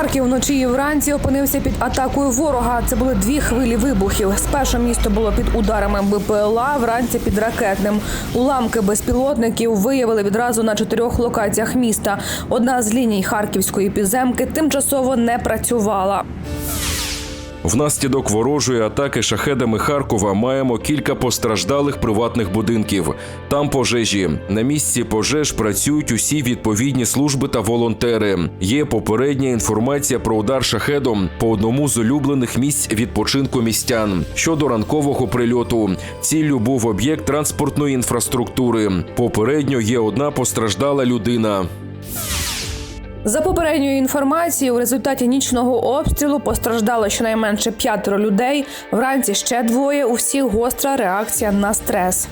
Харків вночі і вранці опинився під атакою ворога. Це були дві хвилі вибухів. Спершу місто було під ударами БПЛА, вранці під ракетним. Уламки безпілотників виявили відразу на чотирьох локаціях міста. Одна з ліній харківської підземки тимчасово не працювала. Внаслідок ворожої атаки шахедами Харкова маємо кілька постраждалих приватних будинків. Там пожежі. На місці пожеж працюють усі відповідні служби та волонтери. Є попередня інформація про удар шахедом по одному з улюблених місць відпочинку містян. Щодо ранкового прильоту, ціллю був об'єкт транспортної інфраструктури. Попередньо є одна постраждала людина. За попередньою інформацією, у результаті нічного обстрілу постраждало щонайменше п'ятеро людей. Вранці ще двоє. У всіх гостра реакція на стрес.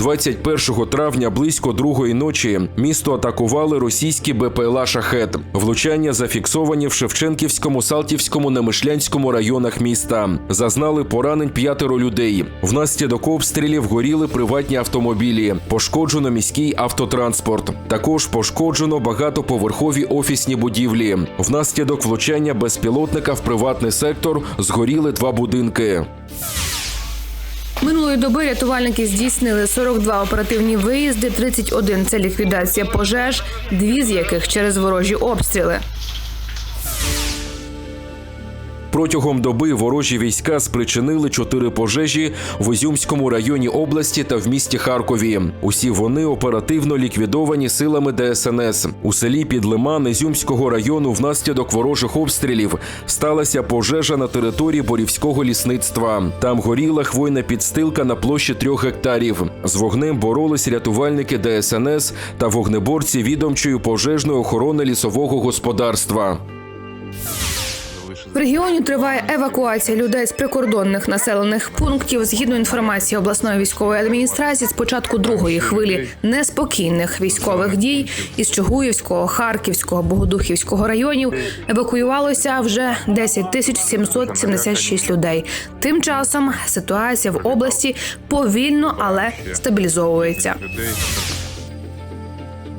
21 травня близько другої ночі місто атакували російські БПЛА «Шахет». Влучання зафіксовані в Шевченківському, Салтівському, Немишлянському районах міста. Зазнали поранень п'ятеро людей. Внаслідок обстрілів горіли приватні автомобілі. Пошкоджено міський автотранспорт. Також пошкоджено багатоповерхові офісні будівлі. Внаслідок влучання безпілотника в приватний сектор згоріли два будинки. Минулої доби рятувальники здійснили 42 оперативні виїзди, 31 – це ліквідація пожеж, дві з яких через ворожі обстріли. Протягом доби ворожі війська спричинили чотири пожежі в Ізюмському районі області та в місті Харкові. Усі вони оперативно ліквідовані силами ДСНС. У селі Підлиман Ізюмського району внаслідок ворожих обстрілів сталася пожежа на території борівського лісництва. Там горіла хвойна підстилка на площі трьох гектарів. З вогнем боролись рятувальники ДСНС та вогнеборці відомчої пожежної охорони лісового господарства. В регіоні триває евакуація людей з прикордонних населених пунктів. Згідно інформації обласної військової адміністрації, з початку другої хвилі неспокійних військових дій із Чугуївського, Харківського, Богодухівського районів евакуювалося вже 10 тисяч 776 людей. Тим часом ситуація в області повільно, але стабілізовується.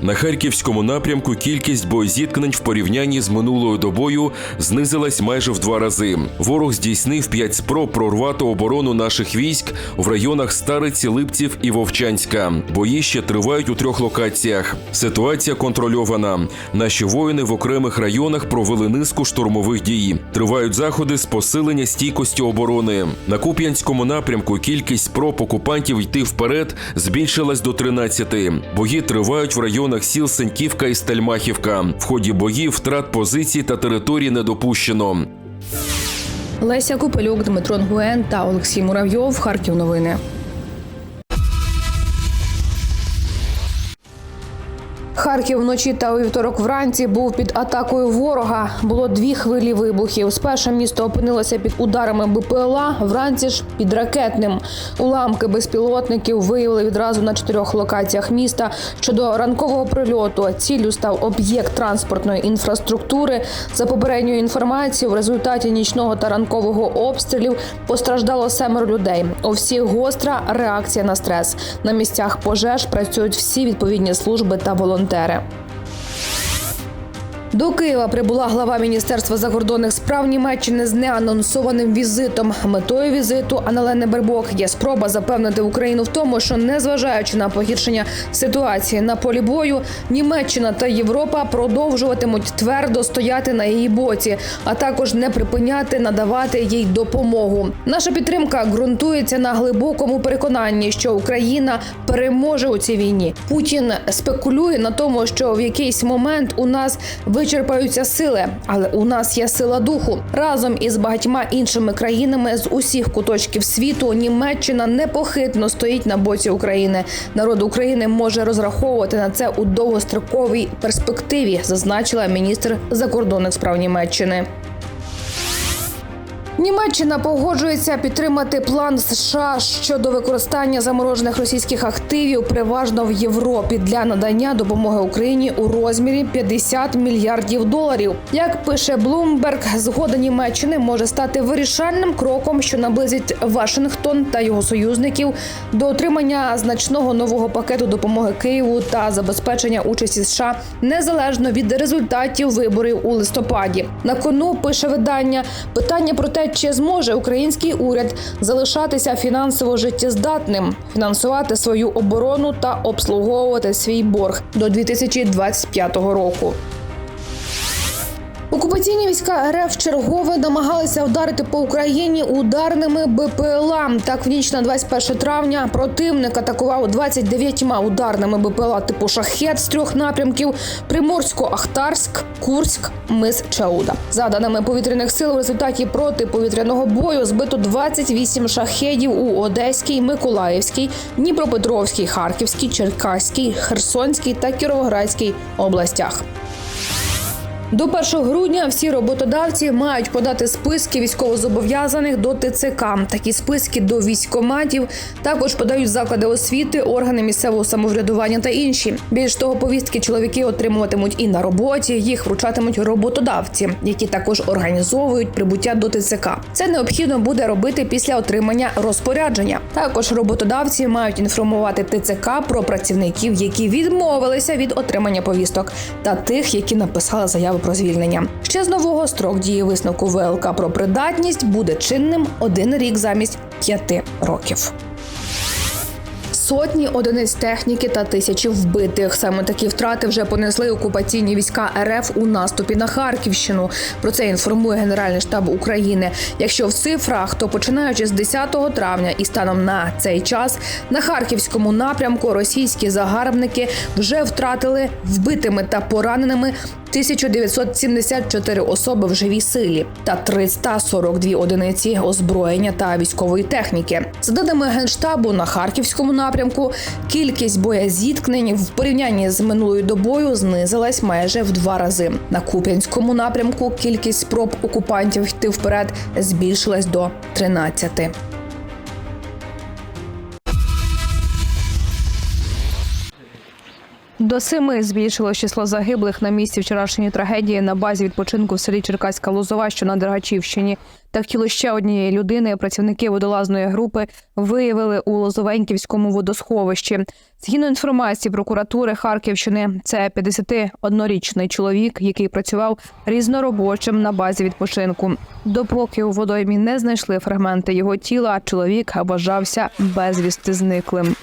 На харківському напрямку кількість боєзіткнень в порівнянні з минулою добою знизилась майже в два рази. Ворог здійснив п'ять спроб прорвати оборону наших військ в районах Стариці, Липців і Вовчанська. Бої ще тривають у трьох локаціях. Ситуація контрольована. Наші воїни в окремих районах провели низку штурмових дій. Тривають заходи з посилення стійкості оборони. На Куп'янському напрямку кількість спроб окупантів йти вперед збільшилась до 13. Бої тривають в районах сіл Сеньківка і Стельмахівка. В ході боїв втрат позицій та територій не допущено. Леся Купелюк, Дмитро Нгуен та Олексій Муравйов. Харків новини. Харків вночі та у вівторок вранці був під атакою ворога. Було дві хвилі вибухів. Спершу місто опинилося під ударами БПЛА, вранці ж під ракетним. Уламки безпілотників виявили відразу на чотирьох локаціях міста. Щодо ранкового прильоту ціллю став об'єкт транспортної інфраструктури. За попередньою інформацією, в результаті нічного та ранкового обстрілів постраждало семеро людей. У всіх гостра реакція на стрес. На місцях пожеж працюють всі відповідні служби та волонтери волонтери. До Києва прибула глава Міністерства закордонних справ Німеччини з неанонсованим візитом. Метою візиту Аналени Бербок є спроба запевнити Україну в тому, що незважаючи на погіршення ситуації на полі бою, Німеччина та Європа продовжуватимуть твердо стояти на її боці, а також не припиняти надавати їй допомогу. Наша підтримка ґрунтується на глибокому переконанні, що Україна переможе у цій війні. Путін спекулює на тому, що в якийсь момент у нас вичерпаються сили, але у нас є сила духу. Разом із багатьма іншими країнами з усіх куточків світу Німеччина непохитно стоїть на боці України. Народ України може розраховувати на це у довгостроковій перспективі, зазначила міністр закордонних справ Німеччини. Німеччина погоджується підтримати план США щодо використання заморожених російських активів переважно в Європі для надання допомоги Україні у розмірі 50 мільярдів доларів. Як пише Bloomberg, згода Німеччини може стати вирішальним кроком, що наблизить Вашингтон та його союзників до отримання значного нового пакету допомоги Києву та забезпечення участі США незалежно від результатів виборів у листопаді. На кону пише видання питання про те, чи зможе український уряд залишатися фінансово життєздатним, фінансувати свою оборону та обслуговувати свій борг до 2025 року. Окупаційні війська РФ чергове намагалися вдарити по Україні ударними БПЛА. Так, в ніч на 21 травня противник атакував 29 ударними БПЛА типу шахет з трьох напрямків: Приморсько-Ахтарськ, Курськ, Мис Чауда. За даними повітряних сил, в результаті протиповітряного бою збито 28 шахедів у Одеській, Миколаївській, Дніпропетровській, Харківській, Черкаській, Херсонській та Кіровоградській областях. До 1 грудня всі роботодавці мають подати списки військовозобов'язаних до ТЦК. Такі списки до військкоматів також подають заклади освіти, органи місцевого самоврядування та інші. Більш того, повістки чоловіки отримуватимуть і на роботі. Їх вручатимуть роботодавці, які також організовують прибуття до ТЦК. Це необхідно буде робити після отримання розпорядження. Також роботодавці мають інформувати ТЦК про працівників, які відмовилися від отримання повісток, та тих, які написали заяву про звільнення. Ще з нового строк дії висновку ВЛК про придатність буде чинним один рік замість п'яти років. Сотні одиниць техніки та тисячі вбитих. Саме такі втрати вже понесли окупаційні війська РФ у наступі на Харківщину. Про це інформує Генеральний штаб України. Якщо в цифрах, то починаючи з 10 травня і станом на цей час на харківському напрямку російські загарбники вже втратили вбитими та пораненими 1974 особи в живій силі та 342 одиниці озброєння та військової техніки. За даними генштабу на харківському напрямку, кількість боєзіткнень в порівнянні з минулою добою знизилась майже в два рази. На куп'янському напрямку кількість спроб окупантів йти вперед збільшилась до 13. До семи збільшилось число загиблих на місці вчорашньої трагедії на базі відпочинку в селі Черкаська Лозова, що на Дергачівщині. Так тіло ще однієї людини працівники водолазної групи виявили у Лозовеньківському водосховищі. Згідно інформації прокуратури Харківщини, це 51-річний чоловік, який працював різноробочим на базі відпочинку. Допоки у водоймі не знайшли фрагменти його тіла, чоловік вважався безвісти зниклим.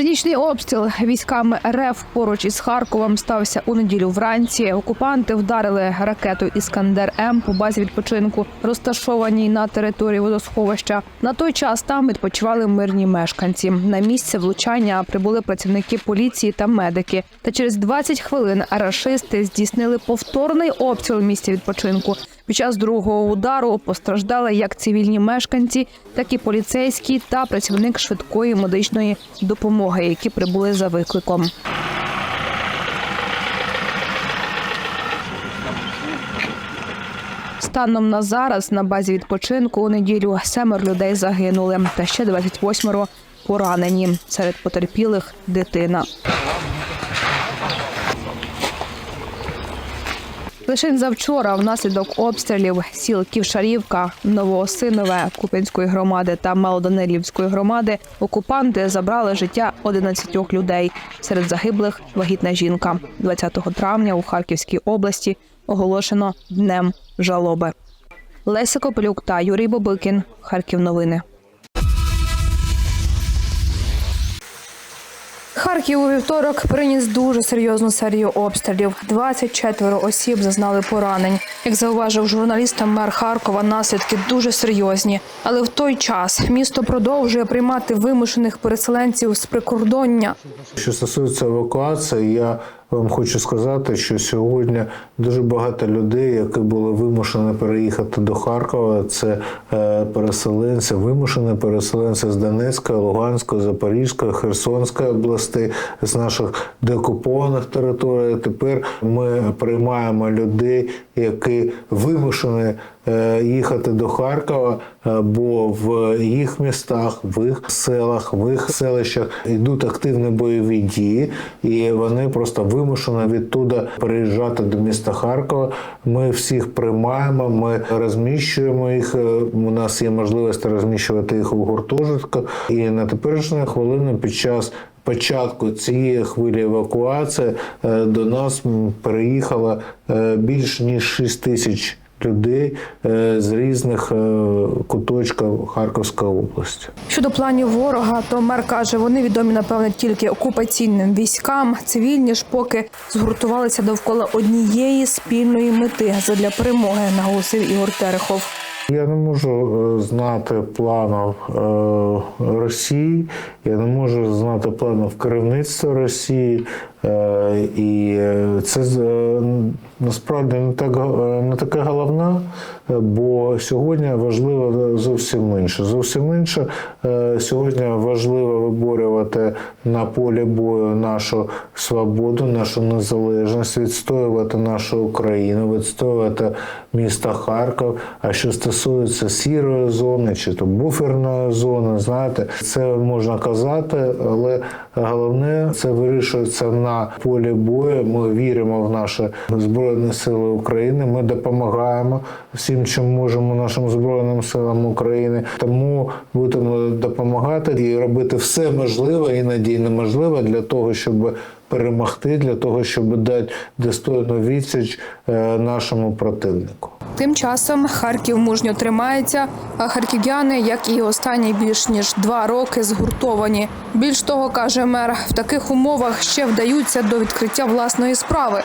Цинічний обстріл військами РФ поруч із Харковом стався у неділю вранці. Окупанти вдарили ракету Іскандер М по базі відпочинку, розташованій на території водосховища. На той час там відпочивали мирні мешканці. На місце влучання прибули працівники поліції та медики. Та через 20 хвилин рашисти здійснили повторний обстріл місця відпочинку. Під час другого удару постраждали як цивільні мешканці, так і поліцейські та працівник швидкої медичної допомоги, які прибули за викликом. Станом на зараз на базі відпочинку у неділю семеро людей загинули, та ще 28 поранені. Серед потерпілих дитина. Лише завчора, внаслідок обстрілів сіл Ківшарівка, Новоосинове, Куп'янської громади та Малоданилівської громади, окупанти забрали життя 11 людей. Серед загиблих вагітна жінка. 20 травня у Харківській області оголошено днем жалоби. Леся Копелюк та Юрій Бобикін. Харків новини. Харків у вівторок приніс дуже серйозну серію обстрілів. 24 осіб зазнали поранень. Як зауважив журналістам мер Харкова, наслідки дуже серйозні. Але в той час місто продовжує приймати вимушених переселенців з прикордоння. Що стосується евакуації, я вам хочу сказати, що сьогодні дуже багато людей, які були вимушені переїхати до Харкова, це е, переселенці, вимушені переселенці з Донецької, Луганської, Запорізької, Херсонської областей, з наших деокупованих територій. Тепер ми приймаємо людей, які вимушені їхати до Харкова, е, бо в їх містах, в їх селах, в їх селищах йдуть активні бойові дії, і вони просто вимушені відтуда переїжджати до міста Харкова. Ми всіх приймаємо, ми розміщуємо їх. е, У нас є можливість розміщувати їх у гуртожитку. І на теперішню хвилину під час початку цієї хвилі евакуації е, до нас переїхало е, більш ніж 6 тисяч людей з різних е, куточків Харківської області. Щодо планів ворога, то мер каже, вони відомі напевне тільки окупаційним військам. Цивільні ж поки згуртувалися довкола однієї спільної мети задля перемоги, наголосив Ігор Терехов. Я не можу е, знати планів е, Росії, я не можу знати планів керівництва Росії. Е, І це е, насправді не так е, не таке головне, бо сьогодні важливо зовсім інше. Зовсім інше сьогодні важливо виборювати на полі бою нашу свободу, нашу незалежність, відстоювати нашу Україну, відстоювати місто Харків. А що стосується сірої зони чи то буферної зони, знаєте, це можна казати, але головне це вирішується на полі бою. Ми віримо в наші збройні сили України. Ми допомагаємо всім, чим можемо нашим збройним силам України. Тому будемо допомагати і робити все можливе, іноді неможливе для того, щоб перемогти, для того, щоб дати достойну відсіч е, нашому противнику. Тим часом Харків мужньо тримається, а харків'яни, як і останні більш ніж два роки, згуртовані. Більш того, каже мер, в таких умовах ще вдаються до відкриття власної справи.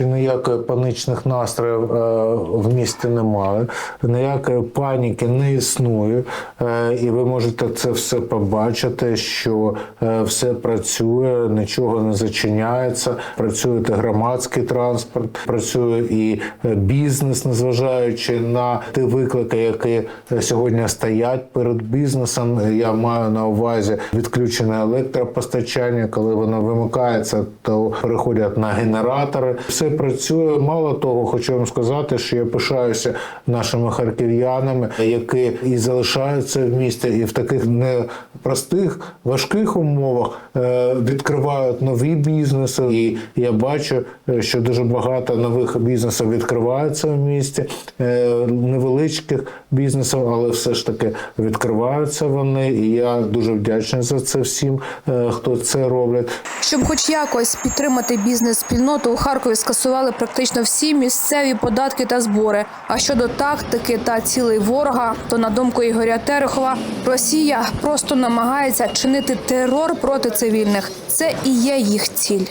І Ніяких панічних настроїв е, в місті немає, ніякої паніки не існує, е, і ви можете це все побачити, що е, все працює, нічого не зачиняється. Працює громадський транспорт, працює і бізнес, незважаючи на ті виклики, які сьогодні стоять перед бізнесом. Я маю на увазі відключене електропостачання, коли воно вимикається, то переходять на генератори. Все працює. Мало того, хочу вам сказати, що я пишаюся нашими харків'янами, які і залишаються в місті, і в таких непростих, важких умовах е, відкривають нові бізнеси. І я бачу, е, що дуже багато нових бізнесів відкриваються в місті, е, невеличких бізнесів, але все ж таки відкриваються вони. І я дуже вдячний за це всім, хто це роблять. Щоб хоч якось підтримати бізнес-спільноту, у Харкові скасували практично всі місцеві податки та збори. А щодо тактики та цілей ворога, то на думку Ігоря Терехова, Росія просто намагається чинити терор проти цивільних. Це і є їх ціль.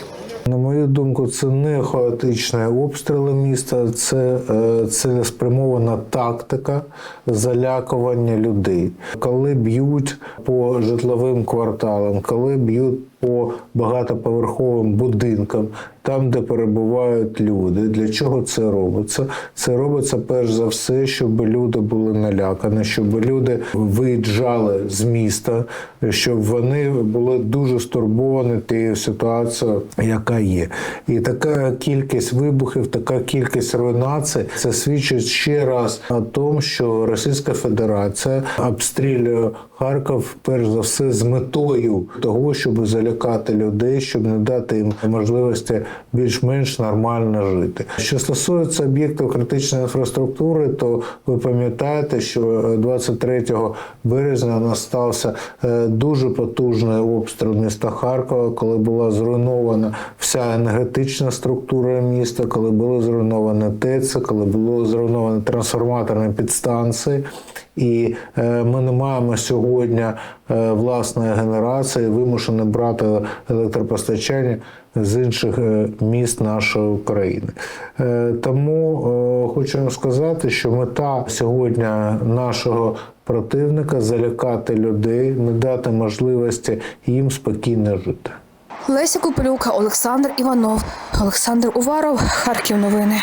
На мою думку, це не хаотичні обстріли міста, це е, цілеспрямована тактика залякування людей. Коли б'ють по житловим кварталам, коли б'ють по багатоповерховим будинкам, там, де перебувають люди. Для чого це робиться? Це робиться перш за все, щоб люди були налякані, щоб люди виїжджали з міста, щоб вони були дуже стурбовані тією ситуацією, яка є. І така кількість вибухів, така кількість руйнацій, це свідчить ще раз о тому, що Російська Федерація обстрілює Харків перш за все з метою того, щоб залякати людей, щоб не дати їм можливості більш-менш нормально жити. Що стосується об'єктів критичної інфраструктури, то ви пам'ятаєте, що 23 березня у нас стався е, дуже потужний обстріл міста Харкова, коли була зруйнована вся енергетична структура міста, коли були зруйновані ТЕЦи, коли було зруйновано трансформаторні підстанції. І е, ми не маємо сьогодні е, власної генерації, вимушені брати електропостачання з інших е, міст нашої України. Е, Тому хочу вам сказати, що мета сьогодні нашого противника залякати людей, не дати можливості їм спокійно жити. Леся Купелюк, Олександр Іванов, Олександр Уваров, Харків. Новини.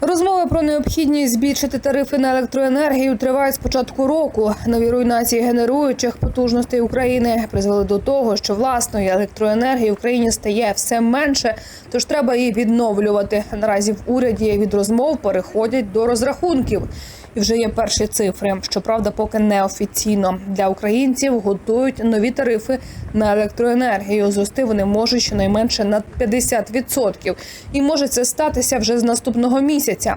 Розмови про необхідність збільшити тарифи на електроенергію тривають з початку року. Нові руйнації генеруючих потужностей України призвели до того, що власної електроенергії в країні стає все менше, тож треба її відновлювати. Наразі в уряді від розмов переходять до розрахунків. Вже є перші цифри. Щоправда, поки неофіційно для українців готують нові тарифи на електроенергію. Зрости вони можуть щонайменше на 50%. І може це статися вже з наступного місяця.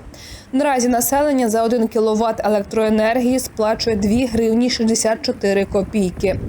Наразі населення за 1 кВт електроенергії сплачує 2 гривні 64 копійки.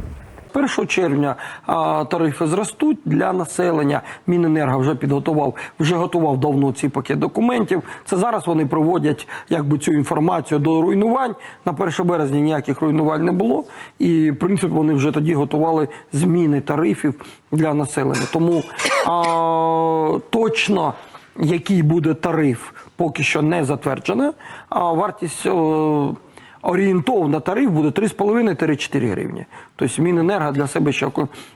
1 червня а, тарифи зростуть для населення. Міненерго вже підготував, вже готував давно цей пакет документів. Це зараз вони проводять якби цю інформацію до руйнувань. На 1 березня ніяких руйнувань не було. І в принципі вони вже тоді готували зміни тарифів для населення. Тому а, точно який буде тариф, поки що не затверджено. А вартість. о, орієнтовна тариф буде 3,5-4 гривні. Тобто Міненерго для себе ще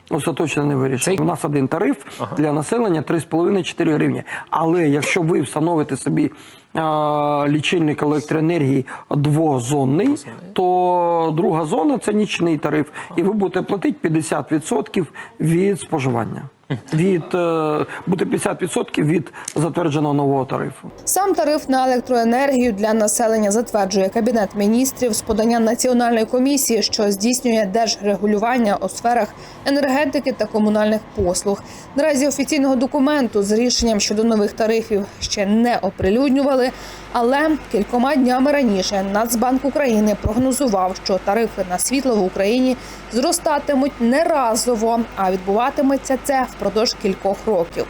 остаточно не вирішить. У нас один тариф для населення 3,5-4 гривні. Але якщо ви встановите собі а, лічильник електроенергії двозонний, то друга зона це нічний тариф, і ви будете платити 50% від споживання. Від е, буде 50% від затвердженого нового тарифу. Сам тариф на електроенергію для населення затверджує кабінет міністрів з подання національної комісії, що здійснює держрегулювання у сферах енергетики та комунальних послуг. Наразі офіційного документу з рішенням щодо нових тарифів ще не оприлюднювали. Але кількома днями раніше Нацбанк України прогнозував, що тарифи на світло в Україні зростатимуть не разово, а відбуватиметься це впродовж кількох років.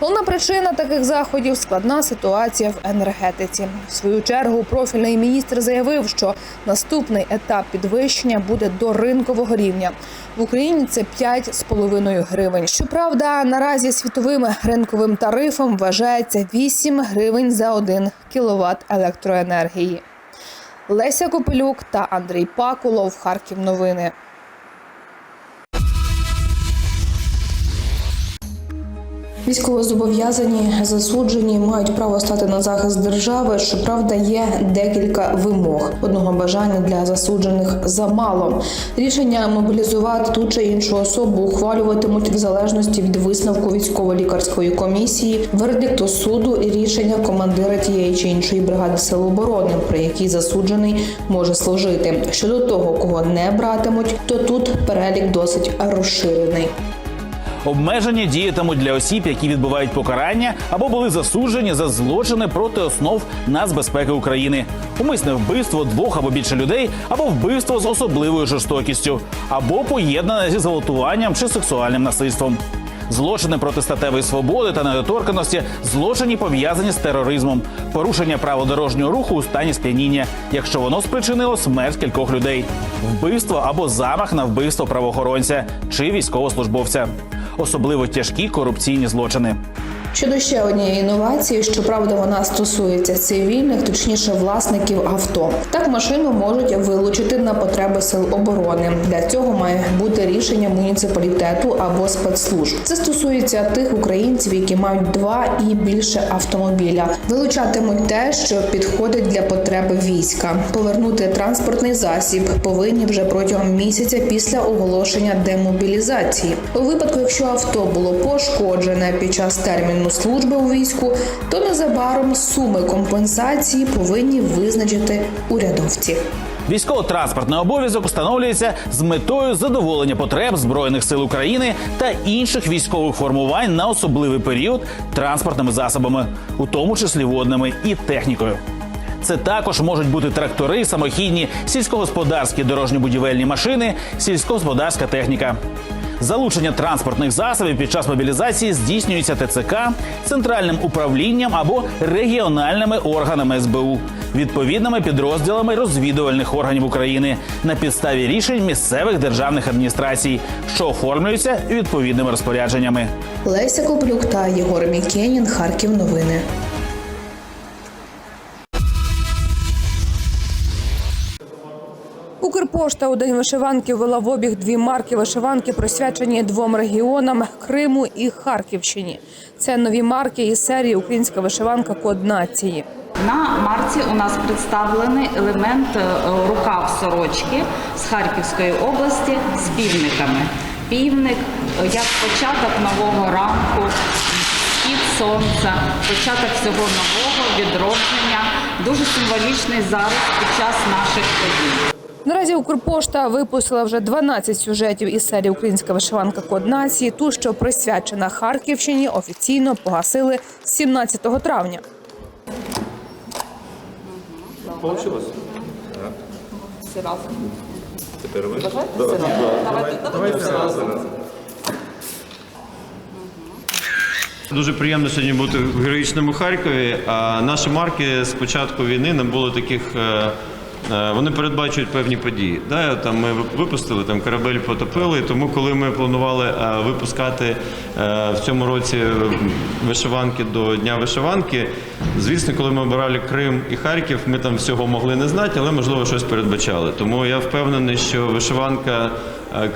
Головна причина таких заходів складна ситуація в енергетиці. В свою чергу профільний міністр заявив, що наступний етап підвищення буде до ринкового рівня. В Україні це 5,5 гривень. Щоправда, наразі світовим ринковим тарифом вважається 8 гривень за 1 кВт електроенергії. Леся Копелюк та Андрій Пакулов. Харків. Новини. Військовозобов'язані засуджені мають право стати на захист держави. Щоправда, є декілька вимог. Одного бажання для засуджених замало. Рішення мобілізувати ту чи іншу особу ухвалюватимуть в залежності від висновку військово-лікарської комісії, вердикту суду і рішення командира тієї чи іншої бригади сил оборони, при якій засуджений може служити. Щодо того, кого не братимуть, то тут перелік досить розширений. Обмеження діятимуть для осіб, які відбувають покарання або були засуджені за злочини проти основ нацбезпеки України, умисне вбивство двох або більше людей, або вбивство з особливою жорстокістю, або поєднане зі зґвалтуванням чи сексуальним насильством. Злочини проти статевої свободи та недоторканості, злочині пов'язані з тероризмом, порушення правил дорожнього руху у стані сп'яніння, якщо воно спричинило смерть кількох людей, вбивство або замах на вбивство правоохоронця чи військовослужбовця, особливо тяжкі корупційні злочини. Щодо ще однієї інновації, щоправда, вона стосується цивільних, точніше власників авто. Так машину можуть вилучити на потреби сил оборони. Для цього має бути рішення муніципалітету або спецслужб. Це стосується тих українців, які мають два і більше автомобіля. Вилучатимуть те, що підходить для потреби війська. Повернути транспортний засіб повинні вже протягом місяця після оголошення демобілізації. У випадку, якщо авто було пошкоджене під час терміну служби у війську, то незабаром суми компенсації повинні визначити урядовці. Військово-транспортний обов'язок встановлюється з метою задоволення потреб збройних сил України та інших військових формувань на особливий період транспортними засобами, у тому числі водними і технікою. Це також можуть бути трактори, самохідні, сільськогосподарські дорожньо-будівельні машини, сільськогосподарська техніка. Залучення транспортних засобів під час мобілізації здійснюється ТЦК, центральним управлінням або регіональними органами СБУ, відповідними підрозділами розвідувальних органів України на підставі рішень місцевих державних адміністрацій, що оформлюються відповідними розпорядженнями. Леся Коплюк та Єгор Мікенін. Харків. Новини. Укрпошта у день вишиванки ввела в обіг дві марки вишиванки, присвячені двом регіонам Криму і Харківщині. Це нові марки із серії Українська вишиванка Код нації. На марці у нас представлений елемент е, рукав сорочки з Харківської області з півниками. Півник е, як початок нового ранку, схід сонця, початок всього нового відродження. Дуже символічний зараз під час наших подій. Наразі Укрпошта випустила вже 12 сюжетів із серії Українська вишиванка Код нації. Ту, що присвячена Харківщині, офіційно погасили 17 травня. Дуже приємно сьогодні бути в героїчному Харкові. А наші марки з початку війни не було таких. Е, Вони передбачують певні події. Да, там ми випустили там корабель потопили. Тому, коли ми планували е, випускати е, в цьому році вишиванки до Дня вишиванки, звісно, коли ми обирали Крим і Харків, ми там всього могли не знати, але можливо щось передбачали. Тому я впевнений, що вишиванка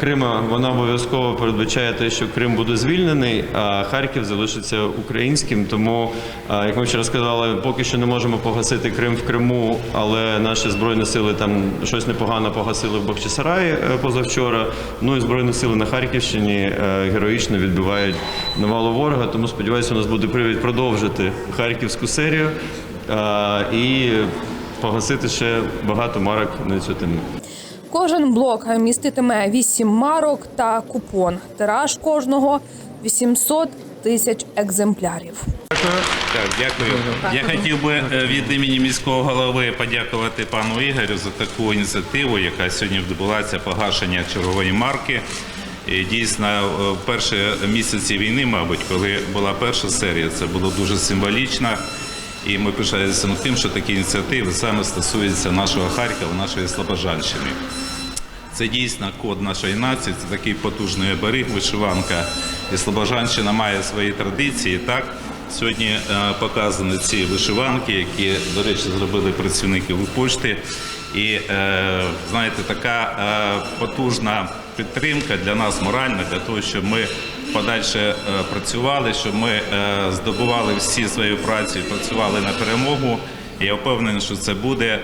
Крима вона обов'язково передбачає те, що Крим буде звільнений, а Харків залишиться українським. Тому, е, як ми вчора сказали, поки що не можемо погасити Крим в Криму, але наші збройні сили там щось непогано погасили в Бахчисараї е, позавчора. Ну і збройні сили на Харківщині е, героїчно відбивають навалу ворога. Тому сподіваюся, у нас буде привід продовжити харківську серію е, і погасити ще багато марок на цю тему. Кожен блок міститиме 8 марок та купон. Тираж кожного 800 тисяч екземплярів. Так, дякую. Я хотів би е, від імені міського голови подякувати пану Ігорю за таку ініціативу, яка сьогодні відбулася погашення чергової марки. І дійсно, е, перші місяці війни, мабуть, коли була перша серія, це було дуже символічно. І ми пишаємося тим, що такі ініціативи саме стосуються нашого Харкова, нашої Слобожанщини. Це дійсно код нашої нації, це такий потужний оберіг, вишиванка. І Слобожанщина має свої традиції. Так сьогодні е, показані ці вишиванки, які, до речі, зробили працівники Укрпошти. І е, знаєте, така е, потужна підтримка для нас моральна, для того, щоб ми подальше працювали, щоб ми здобували всі свою працю, і працювали на перемогу. Я впевнений, що це буде.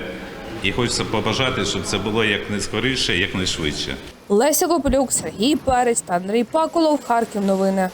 І хочеться побажати, щоб це було якнайскоріше, якнайшвидше. Леся Коплюк, Сергій Перець та Андрій Паколов. Харків новини.